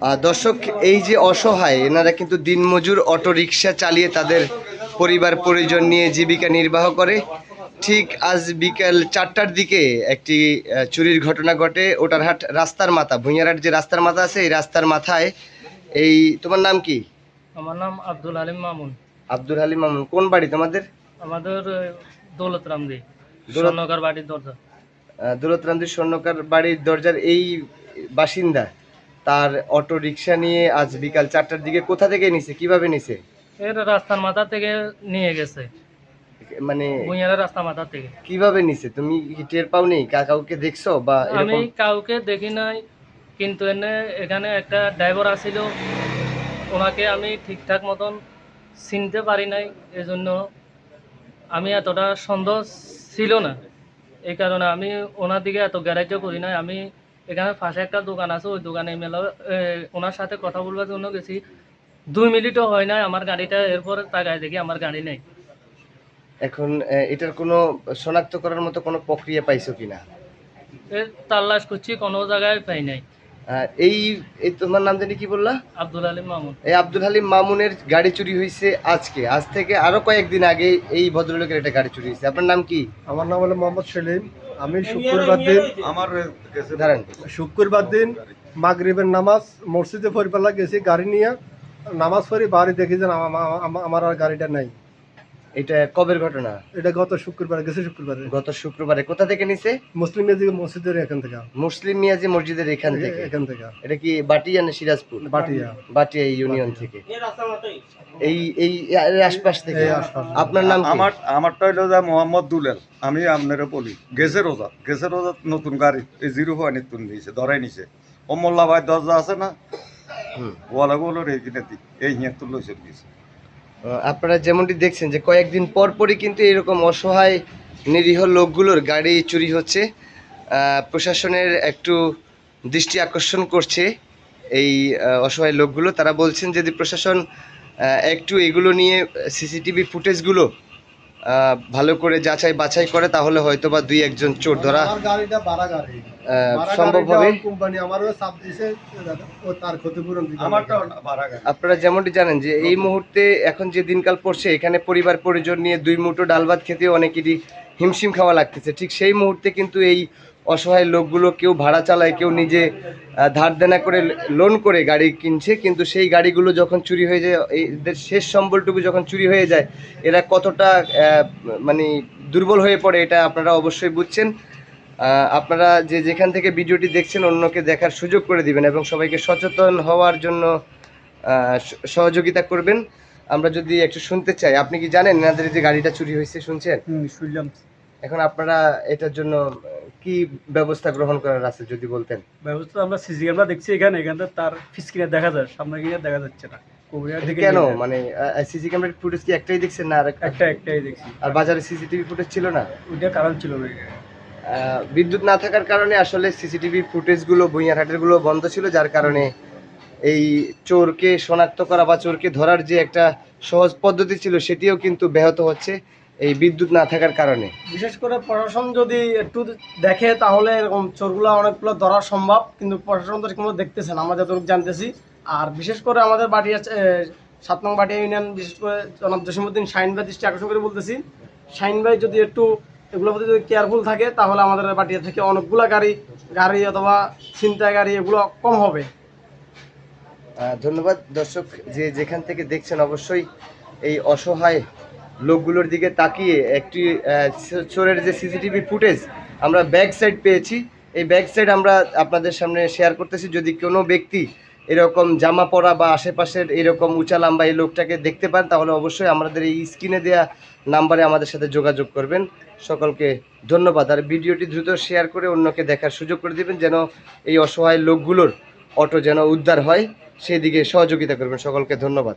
দর্শক এই যে অসহায় এনারা কিন্তু দিনমজুর অটো রিক্সা চালিয়ে তাদের পরিবার পরিজন নিয়ে জীবিকা নির্বাহ করে। ঠিক আজ বিকাল চারটার দিকে একটি চুরির ঘটনা ঘটে ওটারহাট রাস্তার মাথা ভুঁইয়ারহাট যে রাস্তার মাথা আছে এই রাস্তার মাথায় এই তোমার নাম কি? আমার নাম আব্দুল আলিম মামুন। আব্দুল আলিম মামুন কোন বাড়ি তোমাদের? আমাদের দৌলত রামদি দৌলত- স্বর্ণকার বাড়ির দরজা। দূরত্রান্তি স্বর্ণকার বাড়ির দরজার এই বাসিন্দা? তার অটো রিক্সা নিয়ে আজ বিকাল চারটার দিকে কোথা থেকে নিছে? কীভাবে নিছে? এর রাস্তার মাথা থেকে নিয়ে গেছে। মানে ভুঁইয়ারের রাস্তা মাথা থেকে। কীভাবে নিছে? তুমি কি টের পাওনি কাউকে দেখছ বা আমি কাউকে দেখি নাই কিন্তু এনে এখানে একটা ড্রাইভার আছিল ওনাকে আমি ঠিকঠাক মতন চিনতে পারি নাই এজন্য আমি এতটা সন্দেহ ছিল না। এই কারণে আমি ওনার দিকে এত গ্যারাজ্য করি নাই। আমি এখানে পাশে একটা দোকান আছে ওই দোকানে মেলা ওনার সাথে কথা বলবার জন্য গেছি। দুই মিনিটও হয় নাই আমার গাড়িটা এরপর তাকায় দেখি আমার গাড়ি নেই। এখন এটার কোনো শনাক্ত করার মতো কোনো প্রক্রিয়া পাইছো কিনা? এর তাল্লাশ করছি কোনো জায়গায় পাই নাই। এই এই তোমার নাম জানি কি বললা? আব্দুল আলিম মামুন। এই আব্দুল হালিম মামুনের গাড়ি চুরি হয়েছে আজকে। আজ থেকে আরও কয়েকদিন আগে এই ভদ্রলোকের একটা গাড়ি চুরি হয়েছে আপনার নাম কি? আমার নাম হলো মোহাম্মদ সেলিম। আমি শুক্রবার দিন আমার দাঁড়ান শুক্রবার দিন মাগরিবের নামাজ মসজিদে ফরিপাল্লা গেছি গাড়ি নিয়ে নামাজ পড়ি বাড়ি দেখি যে আমা- আমা- আমা- আমার আর গাড়িটা নাই। এটা কবের ঘটনা? এটা গত শুক্রবার গেছে শুক্রবারে। গত শুক্রবারে। কোথা থেকে নিছে? মুসলিম মেজিক মসজিদের এখান থেকে। মুসলিম মিয়াজি মসজিদের এখান থেকে। এখান থেকে। এটা কি বাটিয়া না সিরাজপুর? বাটিয়া। বাটিয়া ইউনিয়ন থেকে। এই এই আশপাশ থেকে। আপনার নাম? আমার আমারটা হইল যে মোহাম্মদ দুলেল। আমি আপনারে বলি গেছে রোজা। গেছে রোজা নতুন গাড়ি এই জিরো পয়েন্ট তুলে নিয়েছে ধরাই নিছে। ও মোল্লা ভাই দরজা আছে না? হুম। ওয়ালা গুলো রে কিনে দি এই হিয়ার তুলে চলে গেছে। আহ, আপনারা যেমনটি দেখছেন যে কয়েকদিন পর পরই কিন্তু এরকম অসহায় নিরীহ লোকগুলোর গাড়ি চুরি হচ্ছে। প্রশাসনের একটু দৃষ্টি আকর্ষণ করছে এই অসহায় লোকগুলো। তারা বলছেন যদি প্রশাসন একটু এগুলো নিয়ে সিসিটিভি ফুটেজগুলো ভালো করে যাচাই বাছাই করে তাহলে হয়তো বা দুই একজন চোর ধরা সম্ভব হবে? আপনারা যেমনটি জানেন যে এই মুহূর্তে এখন যে দিনকাল পড়ছে এখানে পরিবার পরিজন নিয়ে দুই মুঠো ডাল ভাত খেতে অনেকেরই হিমশিম খাওয়া লাগতেছে। ঠিক সেই মুহূর্তে কিন্তু এই অসহায় লোকগুলো কেউ ভাড়া চালায়, কেউ নিজে ধার দেনা করে লোন করে গাড়ি কিনছে, কিন্তু সেই গাড়িগুলো যখন চুরি হয়ে যায়, এদের শেষ সম্বলটুকু যখন চুরি হয়ে যায়, এরা কতটা মানে দুর্বল হয়ে পড়ে এটা আপনারা অবশ্যই বুঝছেন। আপনারা যে যেখান থেকে ভিডিওটি দেখছেন, অন্যকে দেখার সুযোগ করে দিবেন এবং সবাইকে সচেতন হওয়ার জন্য সহযোগিতা করবেন। আমরা যদি একটু শুনতে চাই, আপনি কি জানেন এনাদের যে গাড়িটা চুরি হয়েছে, শুনছেন? শুনলাম। এখন আপনারা এটার জন্য কি ব্যবস্থা গ্রহণ করার আছে যদি বলতেন? ব্যবস্থা আমরা সিসি ক্যামেরা দেখছি এখানে এখানে তার স্ক্রিনে দেখা যায় সামনে গিয়ে দেখা যাচ্ছে না। কেন? মানে সিসি ক্যামেরার ফুটেজ কি একটাই দেখছেন না আর একটা একটাই দেখছি। আর বাজারে সিসিটিভি ফুটেজ ছিল না? ওইটা কারণ ছিল না। বিদ্যুৎ না থাকার কারণে আসলে সিসিটিভি ফুটেজগুলো গুলো বন্ধ ছিল যার কারণে এই চোরকে শনাক্ত করা বা চোরকে ধরার যে একটা সহজ পদ্ধতি ছিল সেটিও কিন্তু ব্যাহত হচ্ছে। এই বিদ্যুৎ না থাকার কারণে। বিশেষ করে প্রশাসন যদি একটু দেখে তাহলে এরকম চোরগুলো অনেকগুলো ধরা সম্ভব কিন্তু প্রশাসন তো ঠিকমতো দেখতেছে না আমরা যতটুকু জানতেছি। আর বিশেষ করে আমাদের বাটিয়া এ, সাত নং বাটিয়া ইউনিয়ন বিশেষ করে জনাব জসিমুদ্দিন শাহিন ভাই দৃষ্টি আকর্ষণ করে বলতেছি। শাহিন ভাই যদি একটু এগুলোর প্রতি যদি কেয়ারফুল থাকে তাহলে আমাদের বাটিয়া থেকে অনেকগুলো গাড়ি গাড়ি অথবা ছিনতাই গাড়ি এগুলো কম হবে। ধন্যবাদ। দর্শক যে যেখান থেকে দেখছেন অবশ্যই এই অসহায় লোকগুলোর দিকে তাকিয়ে একটি চোরের যে সিসিটিভি ফুটেজ আমরা ব্যাক সাইড পেয়েছি। এই ব্যাক সাইড আমরা আপনাদের সামনে শেয়ার করতেছি। যদি কোনো ব্যক্তি এরকম জামা পরা বা আশেপাশের এরকম উঁচা লম্বা এই লোকটাকে দেখতে পান, তাহলে অবশ্যই আমাদের এই স্ক্রিনে দেওয়া নাম্বারে আমাদের সাথে যোগাযোগ করবেন। সকলকে ধন্যবাদ। আর ভিডিওটি দ্রুত শেয়ার করে অন্যকে দেখার সুযোগ করে দিবেন, যেন এই অসহায় লোকগুলোর অটো যেন উদ্ধার হয়। সেই দিকে সহযোগিতা করবেন। সকলকে ধন্যবাদ।